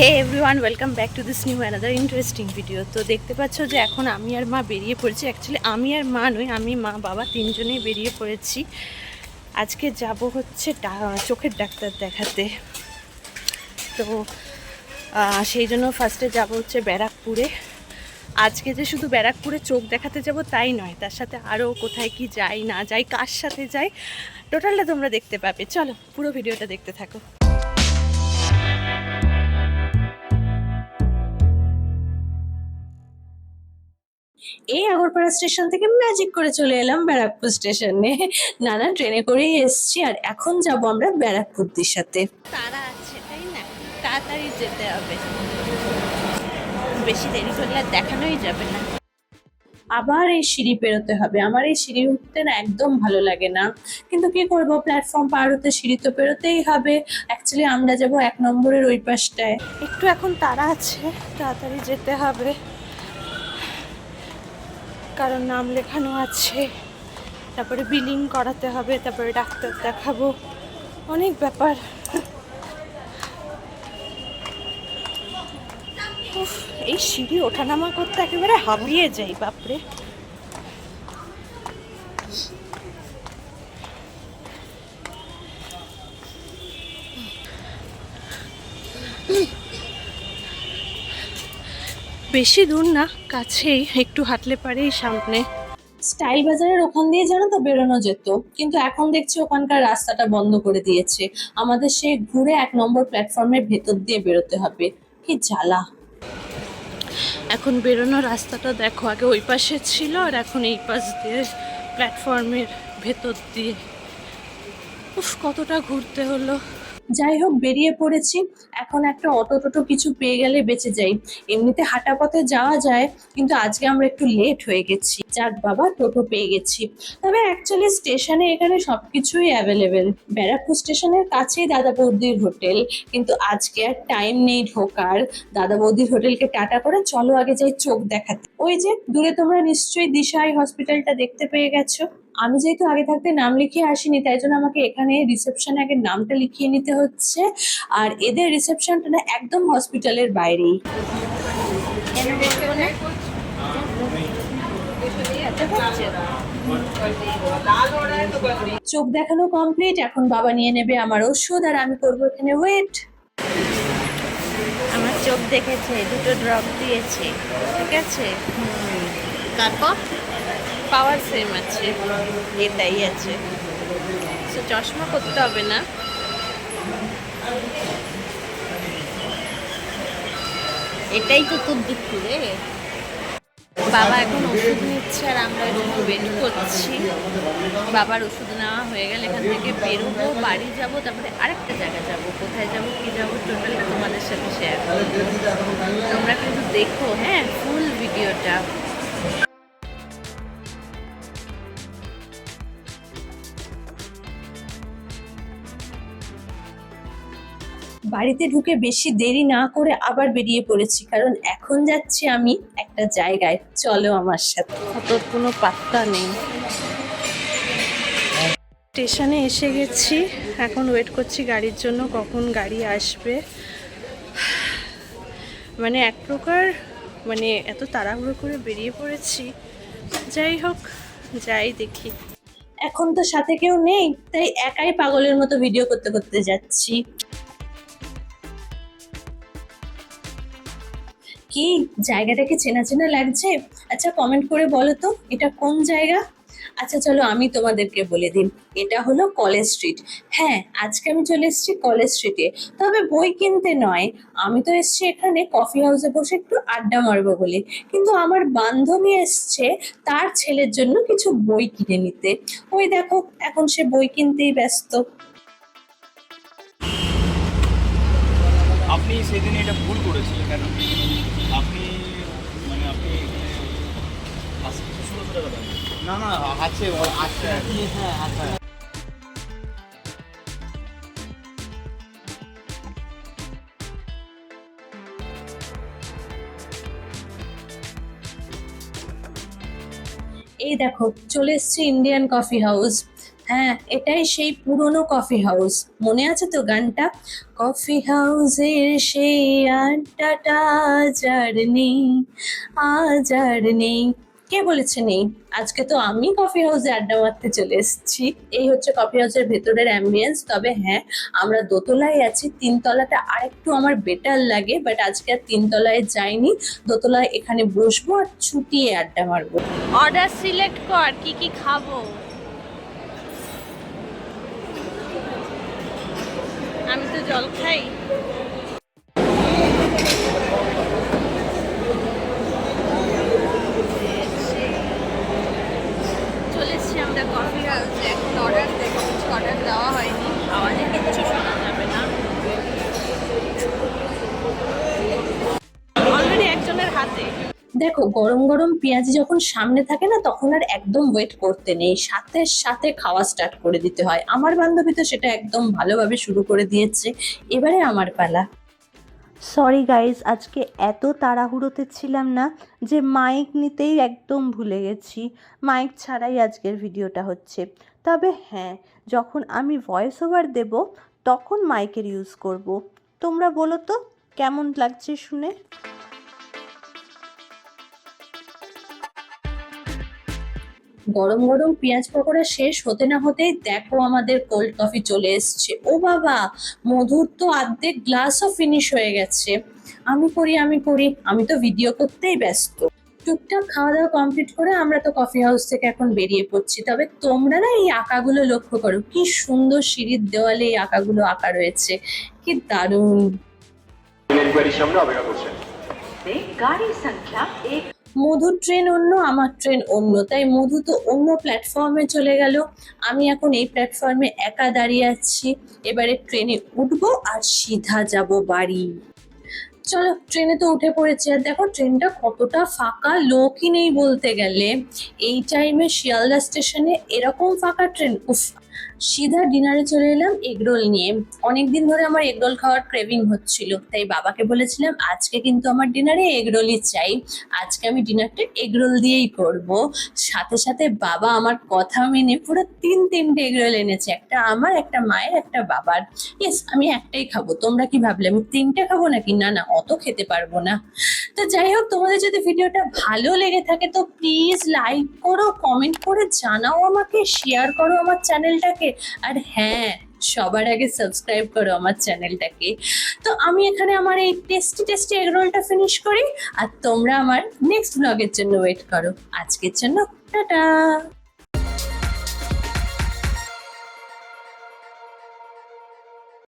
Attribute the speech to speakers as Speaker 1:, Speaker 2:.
Speaker 1: Hey everyone, welcome back to this new another interesting video. তো দেখতে পাচ্ছ যে এখন আমি আর মা বেরিয়ে পড়েছি। অ্যাকচুয়ালি আমি আর মা নই, আমি মা বাবা তিনজনেই বেরিয়ে পড়েছি। আজকে যাব হচ্ছে চোখের ডাক্তার দেখাতে। তো সেই জন্য ফার্স্টে যাব হচ্ছে ব্যারাকপুরে। আজকে যে শুধু ব্যারাকপুরে চোখ দেখাতে যাব, তাই নয়। তার সাথে আরও কোথায় কি যাই, না যাই, কার সাথে যাই টোটালটা তোমরা দেখতে পাবে। চলো, পুরো ভিডিওটা দেখতে থাকো। এই আগরপাড়া স্টেশন থেকে ম্যাজিক করে চলে এলাম ব্যারাকপুর স্টেশনে। নানা ট্রেনে করেই এসছি আর এখন যাব আমরা ব্যারাকপুর দিশাতে তারা আছে তাই না? তাড়াতাড়ি যেতে হবে। বেশি দেরি করলে দেখানোই যাবে না। আবার এই সিঁড়ি পেরোতে হবে। আমার এই সিঁড়ি উঠতে না একদম ভালো লাগে না। কিন্তু কি করব? প্ল্যাটফর্ম পার হতে সিঁড়ি তো পেরোতেই হবে। অ্যাকচুয়ালি আমরা যাব এক নম্বরের ওই পাশটায়। একটু এখন তারা আছে তাড়াতাড়ি যেতে হবে। কারণ নাম লেখানো আছে। তারপরে বিলিং করাতে হবে, তারপরে ডাক্তার দেখাবো। অনেক ব্যাপার। এই সিঁড়ি ওঠানামা করতে একেবারে হাবিয়ে যাই, বাপরে। বেশি দূর না কাছেই একটু হাঁটলে পারেই সামনে। স্টাইল বাজারের ওখান দিয়ে জানো তো বেরোনো যেত কিন্তু এখন দেখছি ওখানকার রাস্তাটা বন্ধ করে দিয়েছে। আমাদের সে ঘুরে এক নম্বর প্ল্যাটফর্মের ভেতর দিয়ে বেরোতে হবে। কি জ্বালা। এখন বেরোনোর রাস্তাটা দেখো আগে ওই পাশে ছিল আর এখন এই পাশ দিয়ে প্ল্যাটফর্মের ভেতর দিয়ে। উফ কতটা ঘুরতে হলো। যাই হোক বেরিয়ে পড়েছি। এখন একটা অটো টোটো কিছু পেয়ে গেলে বেঁচে যাই। এমনিতে হাঁটা পথে যাওয়া যায়, কিন্তু আজকে আমরা একটু লেট হয়ে গেছি। যাক বাবা, টোটো পেয়ে গেছি। তবে অ্যাকচুয়ালি স্টেশনে এখানে সব কিছুই অ্যাভেলেবেল ব্যারাকপুর স্টেশনের কাছেই দাদা বৌদির হোটেল। কিন্তু আজকে আর টাইম নেই ঢোকার। দাদা বৌদির হোটেলকে টাটা করে চলো আগে যাই চোখ দেখাতে। ওই যে, দূরে তোমরা নিশ্চয়ই দিশাই হসপিটালটা দেখতে পেয়ে গেছো। আমি যেহেতু আগে থাকতে নাম লিখিয়ে আসিনি, তাই জন্য আমাকে এখানে রিসেপশনে আগে নামটা লিখিয়ে নিতে হচ্ছে। আর এদের রিসেপশনটা না একদম হসপিটালের বাইরেই। চোখ দেখানো কমপ্লিট এখন বাবা নিয়ে নেবে আমার ওষুধ, আর আমি করব এখানে ওয়েট আমার চোখ দেখেছে, দুটো ড্রপ দিয়েছে, ঠিক আছে? তারপর? পাওয়ার সেম আছে, এটাই আছে। তো চশমা করতে হবে না। এটাই তো তোর দুঃখ রে। বাবা এখন ওষুধ নিচ্ছে আর আমরা একটু ওয়েট করছি। বাবার ওষুধ নেওয়া হয়ে গেলে এখান থেকে বেরোবো, বাড়ি যাব, তারপরে আরেকটা জায়গা যাব। কোথায় যাব, কি যাব, টোটালটা তোমাদের সাথে শেয়ার করব। তোমরা কিন্তু দেখো হ্যাঁ ফুল ভিডিওটা বাড়িতে ঢুকে বেশি দেরি না করে আবার বেরিয়ে পড়েছি কারণ এখন যাচ্ছি আমি একটা জায়গায়। চলো আমার সাথে। তোর কোনো পাত্তা নেই। স্টেশনে এসে গেছি। এখন ওয়েট করছি গাড়ির জন্য কখন গাড়ি আসবে। মানে এক প্রকার মানে এত তাড়াহুড়ো করে বেরিয়ে পড়েছি। যাই হোক যাই দেখি। এখন তো সাথে কেউ নেই তাই একাই পাগলের মতো ভিডিও করতে করতে যাচ্ছি। কি জায়গাটাকে চেনা চেনা লাগছে? আচ্ছা কমেন্ট করে বলো তো, এটা কোন জায়গা? আচ্ছা চলো আমি তোমাদেরকে বলে দিন এটা হলো কলেজ স্ট্রিট হ্যাঁ আজকে আমি চলে এসেছি কলেজ স্ট্রিটে তবে বই কিনতে নয়, আমি তো এসেছি এখানে কফি হাউসে বসে একটু আড্ডা মারবো বলে। কিন্তু আমার বান্ধবী এসছে তার ছেলের জন্য কিছু বই কিনে নিতে। ওই দেখো, এখন সে বই কিনতেই ব্যস্ত।
Speaker 2: আপনি সেদিন এটা ভুল করেছিলেন, কেন? আপনি মানে আপনি না না, আছে আছে। হ্যাঁ আছে।
Speaker 1: এই দেখো, চলে এসছে ইন্ডিয়ান কফি হাউস হ্যাঁ এটাই সেই পুরনো কফি হাউস মনে আছে তো গানটা? কফি হাউসের সেই আড্ডাটা আজ আর নেই, আজ আর নেই। কে বলেছে নেই? আজকে তো আমি কফি হাউসে আড্ডা মারতে চলে এসেছি। এই হচ্ছে কফি হাউসের ভেতরের অ্যাম্বিয়েন্স তবে হ্যাঁ আমরা দোতলায় আছি, তিনতলাটা আরেকটু আমার বেটার লাগে বাট আজকে আর তিনতলায় যাইনি। দোতলায় এখানে বসবো আর ছুটিয়ে আড্ডা মারবো।
Speaker 3: অর্ডার সিলেক্ট কর, কি কি খাব? আমি তো জল খাই চলে এসছি আমরা কফি হাউসে এখন অর্ডার দেখো কিছু অর্ডার দেওয়া হয়নি আওয়াজে কিচ্ছু শোনা যাবে না অলরেডি একজনের হাতে
Speaker 1: দেখো, গরম গরম পেঁয়াজি যখন সামনে থাকে না, তখন আর একদম ওয়েট করতে নেই। সাথে সাথে খাওয়া স্টার্ট করে দিতে হয়। আমার বান্ধবী তো সেটা একদম ভালোভাবে শুরু করে দিয়েছে। এবারে আমার পালা।
Speaker 4: সরি গাইজ আজকে এত তাড়াহুড়োতে ছিলাম না যে মাইক নিতেই একদম ভুলে গেছি। মাইক ছাড়াই আজকের ভিডিওটা হচ্ছে। তবে হ্যাঁ যখন আমি ভয়েস ওভার দেব, তখন মাইকের ইউজ করব। তোমরা বলো তো, কেমন লাগছে শুনে?
Speaker 1: গরম গরম পেঁয়াজ পকোড়া শেষ হতে না হতেই দেখো আমাদের কোল্ড কফি চলে এসছে। ও বাবা মধুর তো অর্ধেক গ্লাসও ফিনিশ হয়ে গেছে। আমি করি আমি করি আমি তো ভিডিও করতেই ব্যস্ত। টুকটাক খাওয়া দাওয়া কমপ্লিট করে আমরা তো কফি হাউস থেকে এখন বেরিয়ে পড়ছি। তবে তোমরা না এই আঁকাগুলো লক্ষ্য করো। কি সুন্দর সিঁড়ির দেওয়ালে এই আঁকাগুলো আঁকা রয়েছে। কি দারুণ।
Speaker 5: ইনকোয়ারির সামনে অপেক্ষা
Speaker 1: মধুর ট্রেন অন্য, আমার ট্রেন অন্য। তাই মধু তো অন্য প্ল্যাটফর্মে চলে গেল। আমি এখন এই প্ল্যাটফর্মে একা দাঁড়িয়ে আছি। এবারে ট্রেনে উঠবো আর সিধা যাব বাড়ি। চলো ট্রেনে তো উঠে পড়েছে। আর দেখো ট্রেনটা কতটা ফাঁকা, লোকই নেই বলতে গেলে। এই টাইমে শিয়ালদা স্টেশনে এরকম ফাঁকা ট্রেন উফ। সিধা ডিনারে চলে এলাম এগরোল নিয়ে। অনেকদিন ধরে আমার এগরোল খাওয়ার ক্রেভিং হচ্ছিল, তাই বাবাকে বলেছিলাম, আজকে কিন্তু আমার ডিনারে এগরোলই চাই। আজকে আমি ডিনারটা এগরোল দিয়েই করব। সাথে সাথে বাবা আমার কথা মেনে পুরো তিন তিনটে এগরোল এনেছে, একটা আমার, একটা মায়ের, একটা বাবার। ইয়েস আমি একটাই খাব, তোমরা কি ভাবলে, আমি তিনটে খাব নাকি? না না, অত খেতে পারব না। তো যাই হোক, তোমাদের যদি ভিডিওটা ভালো লেগে থাকে, তো প্লিজ লাইক করো কমেন্ট করে জানাও আমাকে শেয়ার করো আমার চ্যানেলটাকে আর হ্যাঁ সবার আগে সাবস্ক্রাইব করো আমার চ্যানেলটাকে তো আমি এখানে আমার এই টেস্টি টেস্টি এগরোলটা ফিনিশ করি, আর তোমরা আমার নেক্সট ব্লগের জন্য ওয়েট করো। আজকের জন্য, টাটা!